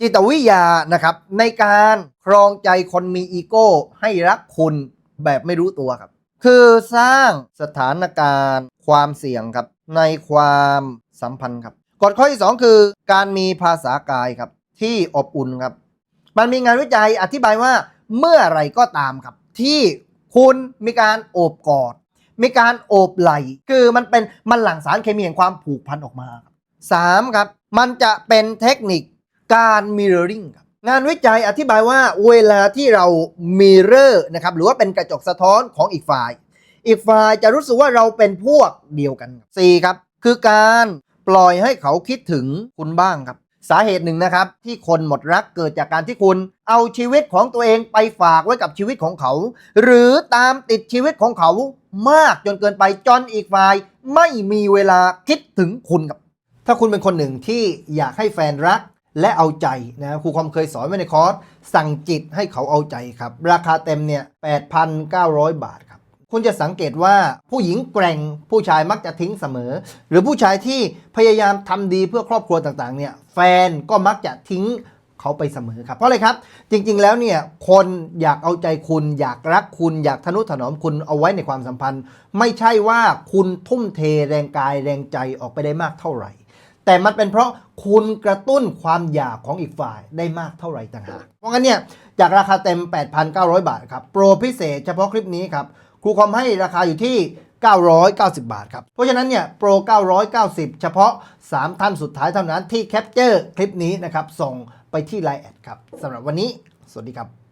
จิตวิทยานะครับในการครองใจคนมีอีโก้ ให้รักคุณแบบไม่รู้ตัวครับ คือสร้างสถานการณ์ความเสี่ยงครับ ในความสัมพันธ์ครับกฎข้อที่ 2 คือการมีภาษากายครับ ที่อบอุ่นครับ มันมีงานวิจัยอธิบายว่าเมื่อไรก็ตามครับ ที่คุณมีการโอบกอด มีการโอบไหล่คือมันเป็นมันหลั่งสารเคมีแห่งความผูกพันออกมาครับสามครับ มันจะเป็นเทคนิค การ mirroring ครับงานวิจัยอธิบายว่าเวลาที่เรา mirror นะครับหรือว่าเป็นกระจกสะท้อนของอีกฝ่าย อีกฝ่ายจะรู้สึกว่าเราเป็นพวกเดียวกันครับสี่ครับ คือการปล่อยให้เขาคิดถึงคุณบ้างครับ สาเหตุหนึ่งนะครับ ที่คนหมดรักเกิดจากการที่คุณ เอาชีวิตของตัวเองไปฝากไว้กับชีวิตของเขา หรือตามติดชีวิตของเขามากจนเกินไปจนอีกฝ่าย ไม่มีเวลาคิดถึงคุณครับถ้าคุณเป็นคนหนึ่งที่อยากให้แฟนรัก และเอาใจนะครูความเคยสอนไว้ในคอร์สสั่งจิตให้เขาเอาใจครับ ราคาเต็มเนี่ย8,900 บาทครับ คุณจะสังเกตว่าผู้หญิงแกร่งผู้ชายมักจะทิ้งเสมอ หรือผู้ชายที่พยายามทำดีเพื่อครอบครัวต่างๆเนี่ยแฟนก็มักจะทิ้งเขาไปเสมอครับเพราะอะไรครับ จริงๆแล้วเนี่ยคนอยากเอาใจคุณ อยากรักคุณ อยากทนุถนอมคุณเอาไว้ในความสัมพันธ์ ไม่ใช่ว่าคุณทุ่มเทแรงกายแรงใจออกไปได้มากเท่าไหร่ แต่มันเป็นเพราะคุณกระตุ้นความอยากของอีกฝ่ายได้มากเท่าไหร่ต่างหาก เพราะงั้นเนี่ยจากราคาเต็ม 8,900 บาทครับ โปรพิเศษเฉพาะคลิปนี้ครับ ครูคอมให้ราคาอยู่ที่ 990 บาทครับ เพราะฉะนั้นเนี่ยโปร 990 เฉพาะ 3 ท่านสุดท้ายเท่านั้นที่แคปเจอร์คลิปนี้นะครับ ส่งไปที่ Line แอดครับสำหรับวันนี้ สวัสดีครับ